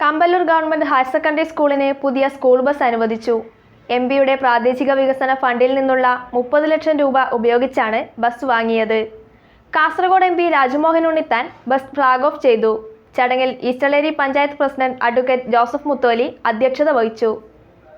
Kampallur government higher secondary സ്കൂളിന് പുതിയ school bus അനുവദിച്ചു. എം പിയുടെ പ്രാദേശിക വികസന ഫണ്ടിൽ നിന്നുള്ള മുപ്പത് ലക്ഷം രൂപ ഉപയോഗിച്ചാണ് ബസ് വാങ്ങിയത്. Kasaragod M P Rajmohan Unnithan bus flag off ചെയ്തു. ചടങ്ങിൽ Eastleri panchayat president advocate Joseph Mutholi അധ്യക്ഷത വഹിച്ചു.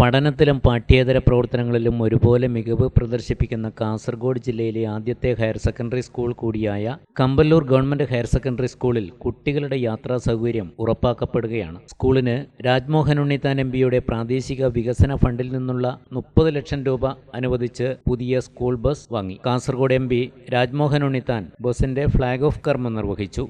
പഠനത്തിലും പാഠ്യേതര പ്രവർത്തനങ്ങളിലും ഒരുപോലെ മികവ് പ്രദർശിപ്പിക്കുന്ന കാസർഗോഡ് ജില്ലയിലെ ആദ്യത്തെ ഹയർ സെക്കൻഡറി സ്കൂൾ കൂടിയായ കമ്പല്ലൂർ ഗവൺമെന്റ് ഹയർ സെക്കൻഡറി സ്കൂളിൽ കുട്ടികളുടെ യാത്രാ സൗകര്യം ഉറപ്പാക്കപ്പെടുകയാണ്. സ്കൂളിന് രാജ്മോഹൻ ഉണ്ണിത്താൻ എം പിയുടെ പ്രാദേശിക വികസന ഫണ്ടിൽ നിന്നുള്ള മുപ്പത് ലക്ഷം രൂപ അനുവദിച്ച് പുതിയ സ്കൂൾ ബസ് വാങ്ങി. കാസർഗോഡ് എം രാജ്മോഹൻ ഉണ്ണിത്താൻ ബസിന്റെ ഫ്ളാഗ് ഓഫ് കർമ്മം നിർവഹിച്ചു.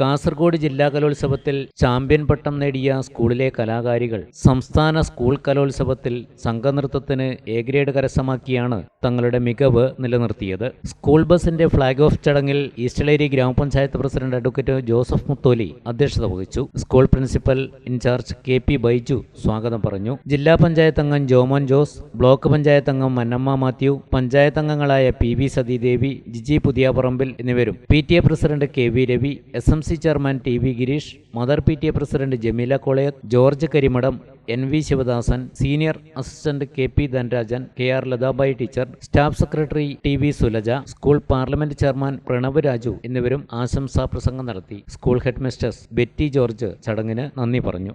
കാസർഗോഡ് ജില്ലാ കലോത്സവത്തിൽ ചാമ്പ്യൻ പട്ടം നേടിയ സ്കൂളിലെ കലാകാരികൾ സംസ്ഥാന സ്കൂൾ കലോത്സവത്തിൽ സംഘനൃത്തത്തിന് എ ഗ്രേഡ് കരസ്ഥമാക്കിയാണ് തങ്ങളുടെ മികവ് നിലനിർത്തിയത്. സ്കൂൾ ബസിന്റെ ഫ്ളാഗ് ഓഫ് ചടങ്ങിൽ ഈസ്റ്റലേരി ഗ്രാമപഞ്ചായത്ത് പ്രസിഡന്റ് അഡ്വക്കേറ്റ് ജോസഫ് മുത്തോലി അധ്യക്ഷത വഹിച്ചു. School principal in charge K P Baiju സ്വാഗതം പറഞ്ഞു. ജില്ലാ പഞ്ചായത്ത് അംഗം ജോമോൻ ജോസ് ബ്ലോക്ക് പഞ്ചായത്ത് അംഗം മന്നമ്മ മാത്യു പഞ്ചായത്ത് അംഗങ്ങളായ പി വി സതീദേവി ജിജി പുതിയാപറമ്പിൽ എന്നിവരും. P T A president K V Ravi S M C chairman T V Girish mother P T A president Jameela Kolayath George Karimadam N V Sivadasan senior assistant K P Dhanarajan K R Lathabai teacher staff secretary T V Sulaja school parliament chairman Pranav Raju എന്നിവരും ആശംസാ പ്രസംഗം നടത്തി. School head Betty George ചടങ്ങിന് നന്ദി പറഞ്ഞു.